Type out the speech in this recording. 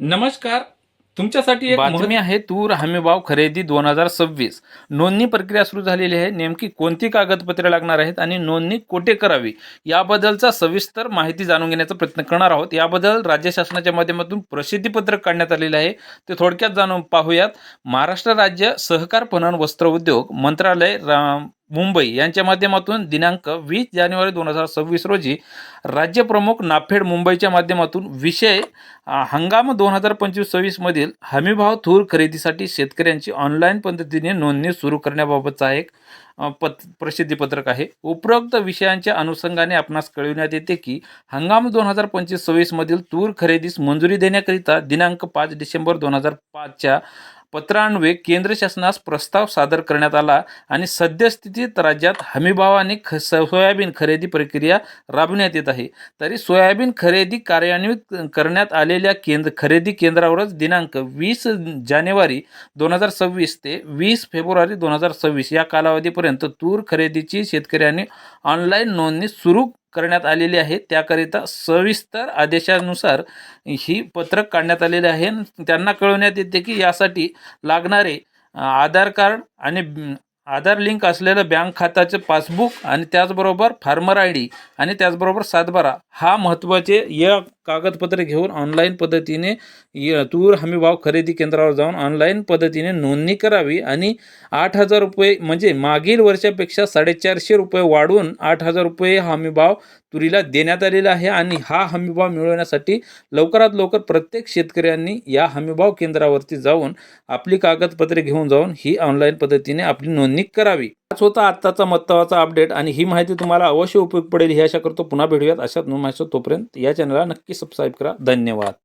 नमस्कार. तुमच्यासाठी एक बातमी आहे तूर हमीभाव खरेदी दोन हजार सव्वीस. नोंदणी प्रक्रिया सुरू झालेली आहे. नेमकी कोणती कागदपत्रे लागणार आहेत आणि नोंदणी कोठे करावी याबद्दलचा सविस्तर माहिती जाणून घेण्याचा प्रयत्न करणार आहोत. याबद्दल राज्य शासनाच्या माध्यमातून प्रसिद्धीपत्रक काढण्यात आलेले आहे. ते थोडक्यात जाणून पाहूयात. महाराष्ट्र राज्य सहकार पणन वस्त्र उद्योग मंत्रालय मुंबई यांच्या माध्यमातून दिनांक वीस जानेवारी दोन हजार सव्वीस रोजी राज्यप्रमुख नाफेड मुंबईच्या माध्यमातून विषय हंगाम दोन हजार पंचवीस सव्वीसमधील हमीभाव थूर खरेदीसाठी शेतकऱ्यांची ऑनलाईन पद्धतीने नोंदणी सुरू करण्याबाबतचा एक पत प्रसिद्धीपत्रक आहे. उपरोक्त विषयांच्या अनुषंगाने आपणास कळविण्यात येते की हंगाम दोन हजार पंचवीस सव्वीसमधील तूर खरेदीस मंजुरी देण्याकरिता दिनांक पाच डिसेंबर दोन हजार पाचच्या पत्रान्वये केंद्र शासनास प्रस्ताव सादर करण्यात आला आणि सद्यस्थितीत राज्यात हमीभावाने ख सोयाबीन खरेदी प्रक्रिया राबविण्यात येत आहे. तरी सोयाबीन खरेदी कार्यान्वित करण्यात आलेल्या केंद्र खरेदी केंद्रावरच दिनांक वीस जानेवारी दोन हजार सव्वीस ते वीस फेब्रुवारी दोन हजार सव्वीस या कालावधीपर्यंत तूर खरेदीची शेतकऱ्यांनी ऑनलाईन नोंदणी सुरू करण्यात आलेली आहे. त्याकरिता सविस्तर आदेशानुसार ही पत्रक काढण्यात आलेले आहे. त्यांना कळवण्यात येते की यासाठी लागणारे आधार कार्ड आणि आधार लिंक असलेलं बँक खात्याचे पासबुक आणि त्याचबरोबर फार्मर आय डी आणि त्याचबरोबर सातबारा हा महत्त्वाचे या कागदपत्रे घेऊन ऑनलाईन पद्धतीने तूर तूर हमीभाव खरेदी केंद्रावर जाऊन ऑनलाईन पद्धतीने नोंदणी करावी आणि आठ हजार रुपये म्हणजे मागील वर्षापेक्षा साडेचारशे रुपये वाढवून आठ हजार रुपये हमीभाव तुरीला देण्यात आलेला आहे आणि हा हमीभाव मिळवण्यासाठी लवकरात लवकर प्रत्येक शेतकऱ्यांनी या हमीभाव केंद्रावरती जाऊन आपली कागदपत्रे घेऊन जाऊन ही ऑनलाईन पद्धतीने आपली नोंदणी करावी. हाच होता आत्ताचा महत्त्वाचा अपडेट आणि ही माहिती तुम्हाला अवश्य उपयोग पडेल. ही आशा करतो पुन्हा भेटूयात अशाच माहिती तोपर्यंत या चॅनलला नक्की सबस्क्राईब करा. धन्यवाद.